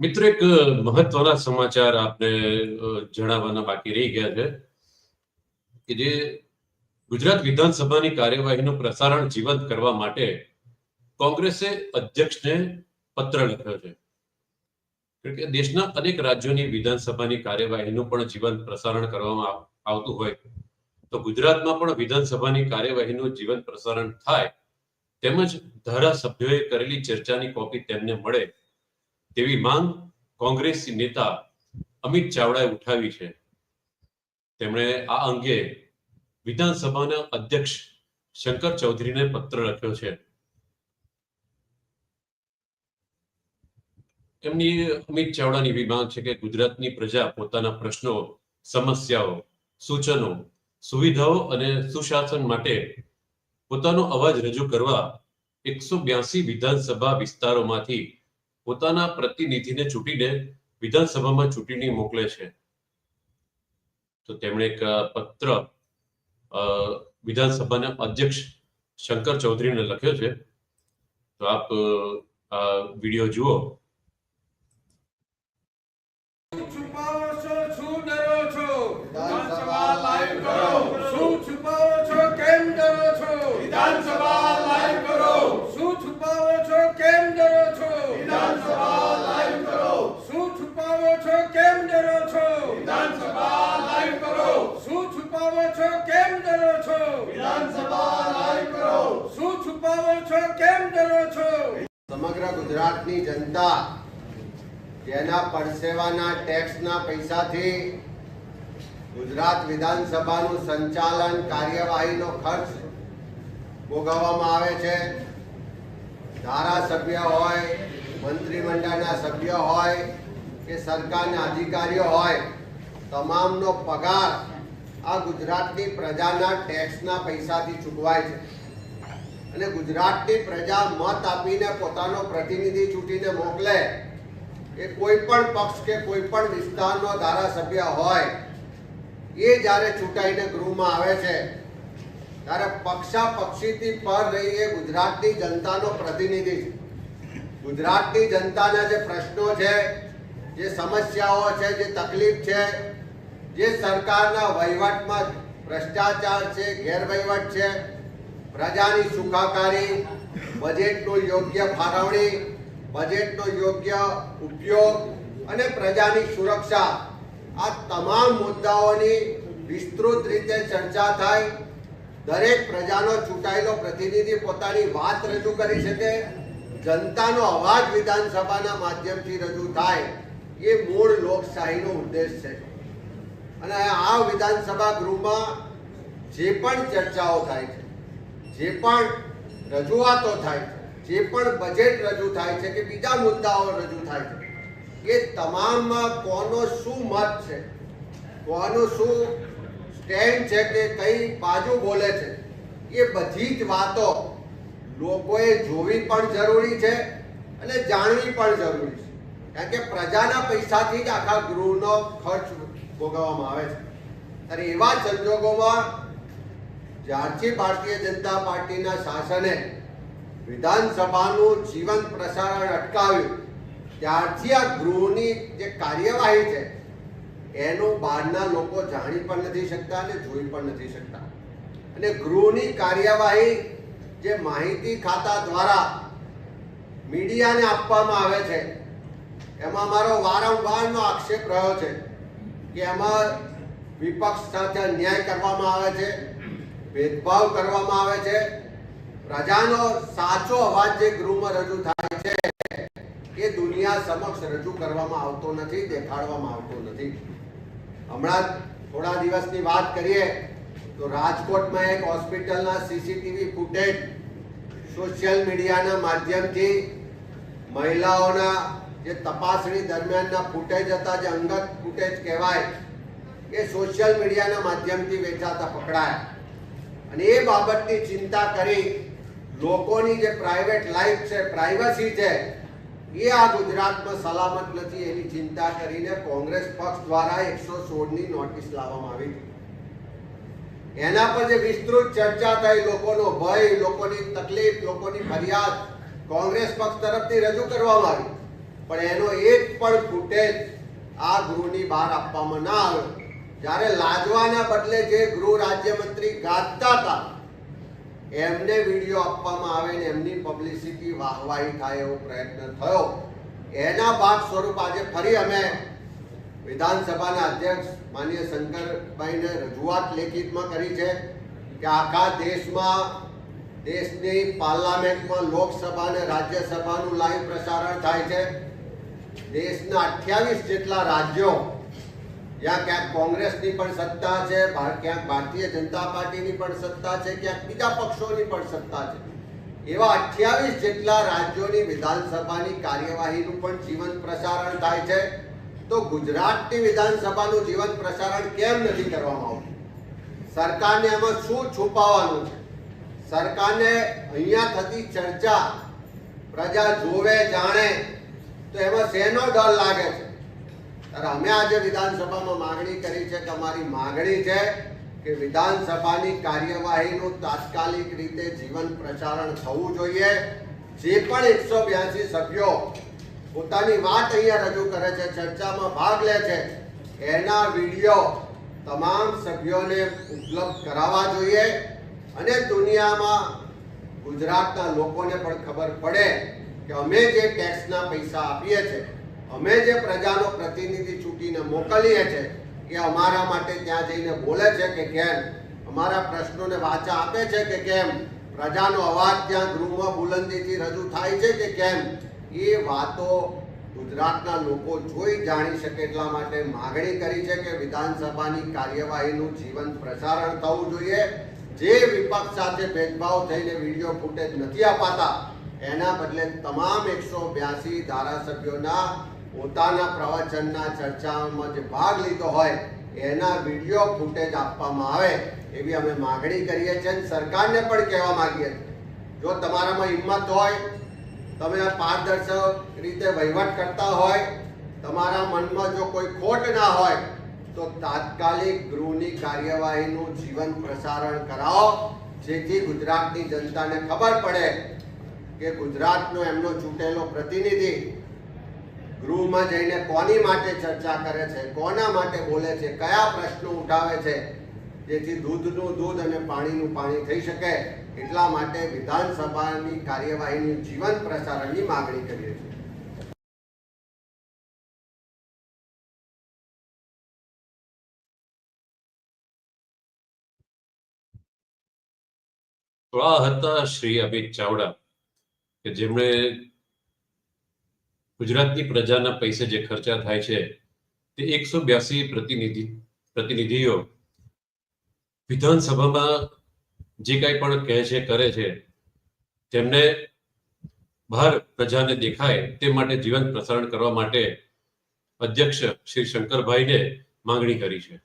મિત્રો, એક મહત્વના સમાચાર આપને જણાવવાના બાકી રહી ગયા છે કે જે ગુજરાત વિધાનસભાની કાર્યવાહીનું પ્રસારણ જીવંત કરવા માટે કોંગ્રેસે અધ્યક્ષને પત્ર લખ્યો છે. કે દેશના અનેક રાજ્યોની વિધાનસભાની કાર્યવાહીનું પણ જીવંત પ્રસારણ કરવામાં આવતું હોય. તો ગુજરાતમાં પણ વિધાનસભાની કાર્યવાહીનું જીવંત પ્રસારણ થાય, તેમજ ધારાસભ્યોએ કરેલી ચર્ચાની કોપી તેમને મળે તેવી માંગ કોંગ્રેસી નેતા અમિત ચાવડાએ ઉઠાવી છે. તેમણે આ અંગે વિધાનસભાના અધ્યક્ષ શંકર ચૌધરીને પત્ર લખ્યો છે. એમની અમિત ચાવડાની એવી માંગ છે કે ગુજરાતની પ્રજા પોતાના પ્રશ્નો, સમસ્યાઓ, સૂચનો, સુવિધાઓ અને સુશાસન માટે પોતાનો અવાજ રજૂ કરવા એકસો બ્યાસી વિધાનસભા વિસ્તારોમાંથી પોતાના પ્રતિનિધિને ચૂંટીને વિધાનસભામાં ચૂંટણી મોકલે છે. તો તેમણે એક પત્ર વિધાનસભાના અધ્યક્ષ શંકર ચૌધરીને લખ્યો છે. તો આપ આ વીડિયો જુઓ. વિધાનસભા લાઈવ કરો. શું છુપાવો છો? કેમ ડરો છો? વિધાનસભા લાઈવ કરો. શું છુપાવો છો? કેમ ડરો છો? સમગ્ર ગુજરાતની જનતા જેના પરસેવાના ટેક્સના પૈસાથી ગુજરાત વિધાનસભાનું સંચાલન કાર્યવાહીનો ખર્ચ ભોગવવામાં આવે છે. ધારાસભ્ય હોય મંત્રીમંડળના સભ્ય હોય કે સરકારના અધિકારીઓ હોય તમામનો પગાર આ ગુજરાતની પ્રજાના ટેક્સના પૈસાથી ચૂકવાય છે. અને ગુજરાતની પ્રજા મત આપીને પોતાનો પ્રતિનિધિ ચૂંટીને મોકલે એ કોઈ પણ પક્ષ કે કોઈ પણ વિસ્તારનો ધારાસભ્ય હોય, એ જ્યારે ચૂંટાઈને ગૃહમાં આવે છે, ત્યારે પક્ષા પક્ષીથી પર રહી એ ગુજરાતની જનતાનો પ્રતિનિધિ છે. ગુજરાતની જનતાના જે પ્રશ્નો છે, જે સમસ્યાઓ છે, જે તકલીફ છે જે સરકારના વહીવટમાં ભ્રષ્ટાચાર છે, ગેરવહીવટ છે, પ્રજાની સુખાકારી, બજેટનો યોગ્ય ફાળવણી, બજેટનો યોગ્ય ઉપયોગ અને પ્રજાની સુરક્ષા, આ તમામ મુદ્દાઓની વિસ્તૃત રીતે ચર્ચા થાય. દરેક પ્રજાનો ચૂંટાયેલો પ્રતિનિધિ પોતાની વાત રજૂ કરી શકે. જનતાનો અવાજ વિધાનસભાના માધ્યમથી રજૂ થાય. એ મૂળ લોકશાહીનો ઉદ્દેશ છે. અને આ વિધાનસભા ગૃહમાં જે પણ ચર્ચાઓ થાય છે, જે પણ રજૂઆતો થાય છે, જે પણ બજેટ રજૂ થાય છે કે બીજા મુદ્દાઓ રજૂ થાય છે, એ તમામમાં કોનો શું મત છે, કોનું શું સ્ટેન્ડ છે કે કઈ બાજુ બોલે છે, એ બધી જ વાતો લોકોએ જોવી પણ જરૂરી છે અને જાણવી પણ જરૂરી છે. કારણ કે પ્રજાના પૈસાથી જ આખા ગૃહનો ખર્ચ ભોગવવામાં આવે છે. અને એવા સંજોગોમાં જ્યારથી ભારતીય જનતા પાર્ટીના શાસને વિધાનસભાનું જીવંત પ્રસારણ અટકાવ્યું, ત્યારથી આ ગૃહની જે કાર્યવાહી છે, એનું બહારના લોકો જાણી પણ નથી શકતા અને જોઈ પણ નથી શકતા. અને ગૃહની કાર્યવાહી જે માહિતી ખાતા દ્વારા મીડિયાને આપવામાં આવે છે, એમાં મારો વારંવારનો આક્ષેપ રહ્યો છે. કે એમાં વિપક્ષ સાથે અન્યાય કરવામાં આવે છે, ભેદભાવ કરવામાં આવે છે. પ્રજાનો સાચો અવાજ જે ગૃહમાં રજૂ થાય છે, એ દુનિયા સમક્ષ રજૂ કરવામાં આવતો નથી, દેખાડવામાં આવતો નથી. હમણાં થોડા દિવસની વાત કરીએ, તો રાજકોટમાં એક હોસ્પિટલના સીસીટીવી ફૂટેજ સોશિયલ મીડિયાના માધ્યમથી મહિલાઓના જે તપાસણી દરમિયાનના ફૂટેજ હતા, જે અંગત ફૂટેજ કહેવાય, એ સોશિયલ મીડિયાના માધ્યમથી વેચાતા પકડાયા. અને એ બાબતની ચિંતા કરી લોકોની જે પ્રાઇવેટ લાઈફ છે પ્રાઇવસી છે, એ આ ગુજરાતમાં સલામત નથી એની ચિંતા કરીને કોંગ્રેસ પક્ષ દ્વારા એકસો સોળની નોટિસ લાવવામાં આવી. એના પર જે વિસ્તૃત ચર્ચા થઈ, લોકોનો ભય, લોકોની તકલીફ, લોકોની ફરિયાદ કોંગ્રેસ પક્ષ તરફથી રજૂ કરવામાં આવી. પણ એનો એક પણ ફૂટેજ આ ગૃહની બહાર આપવામાં ના આવ્યો જ્યારે લાજવાના બદલે જે ગૃહ રાજ્યમંત્રી ગાજતા હતા, એમને વીડિયો આપવામાં આવે ને એમની પબ્લિસિટી વાહવાહી થાય એવો પ્રયત્ન થયો. એના ભાગ સ્વરૂપ આજે ફરી અમે વિધાનસભાના અધ્યક્ષ માનીય શંકરભાઈને રજૂઆત લેખિતમાં કરી છે કે આખા દેશમાં, દેશની પાર્લામેન્ટમાં લોકસભા અને રાજ્યસભાનું લાઈવ પ્રસારણ થાય છે. દેશના અઠ્યાવીસ જેટલા રાજ્યો, જ્યાં ક્યાંક કોંગ્રેસની પણ સત્તા છે ક્યાંક ભારતીય જનતા પાર્ટીની પણ સત્તા છે, ક્યાંક બીજા પક્ષોની પણ સત્તા છે. એવા અઠ્યાવીસ જેટલા રાજ્યોની વિધાનસભાની કાર્યવાહીનું પણ જીવન પ્રસારણ થાય છે. તો ગુજરાતની વિધાનસભાનું જીવન પ્રસારણ કેમ નથી કરવામાં આવતું? સરકારને એમાં શું છુપાવવાનું છે? સરકારને અહીંયા થતી ચર્ચા પ્રજા જોવે, જાણે તો એમાં શેનો ડર લાગે છે? ત્યારે અમે આજે વિધાનસભામાં માંગણી કરી છે કે અમારી માંગણી છે કે વિધાનસભાની કાર્યવાહીનું તાત્કાલિક રીતે જીવન પ્રસારણ થવું જોઈએ. જે પણ એકસો બ્યાસી સભ્યો પોતાની વાત અહીંયા રજૂ કરે છે, ચર્ચામાં ભાગ લે છે, એના વીડિયો તમામ સભ્યોને ઉપલબ્ધ કરાવવા જોઈએ. અને દુનિયામાં ગુજરાતના લોકોને પણ ખબર પડે કે અમે જે ટેક્સના પૈસા આપીએ છીએ અમે જે પ્રજાનો પ્રતિનિધિ ચૂંટીને મોકલીએ છીએ એ અમારા માટે ત્યાં જઈને બોલે છે કે કેમ? અમારા પ્રશ્નોને વાચા આપે છે કે કેમ? પ્રજાનો અવાજ ત્યાં ગૃહમાં બુલંદીથી રજૂ થાય છે કે કેમ? એ વાતો ગુજરાતના લોકો જોઈ જાણી શકે એટલા માટે માગણી કરી છે કે વિધાનસભાની કાર્યવાહીનું જીવંત પ્રસારણ થવું જોઈએ. જે વિપક્ષ સાથે ભેદભાવ થઈને વીડિયો ફૂટેજ નથી અપાતા એના બદલે તમામ એકસો બ્યાસી ધારાસભ્યોના પોતાના પ્રવચનના ચર્ચામાં જે ભાગ લીધો હોય, એના વીડિયો ફૂટેજ આપવામાં આવે એવી અમે માગણી કરીએ છીએ અને સરકારને પણ કહેવા માંગીએ છીએ. જો તમારામાં હિંમત હોય, તમે પારદર્શક રીતે વહીવટ કરતા હોય, તમારા મનમાં જો કોઈ ખોટ ના હોય, તો તાત્કાલિક ગૃહની કાર્યવાહીનું જીવન પ્રસારણ કરાવો, જેથી ગુજરાતની જનતાને ખબર પડે કે ગુજરાતનો એમનો ચૂંટેલો પ્રતિનિધિ ગૃહમાં જઈને કોની માટે ચર્ચા કરે છે, કોના માટે બોલે છે, કયા પ્રશ્નો ઉઠાવે છે, જેથી દૂધનું દૂધ અને પાણીનું પાણી થઈ શકે, એટલા માટે વિધાનસભાની કાર્યવાહીની જીવન પ્રસારણની માગણી કરીએ છીએ. આ શ્રી અમિત ચાવડા. કે જેમણે ગુજરાતની પ્રજાના પૈસે જે ખર્ચા થાય છે, તે એકસો બ્યાસી પ્રતિનિધિ, પ્રતિનિધિઓ વિધાનસભામાં જે કાંઈ પણ કહે છે, કરે છે, તેમને બહાર પ્રજાને દેખાય તે માટે જીવંત પ્રસારણ કરવા માટે અધ્યક્ષ શ્રી શંકરભાઈને માંગણી કરી છે.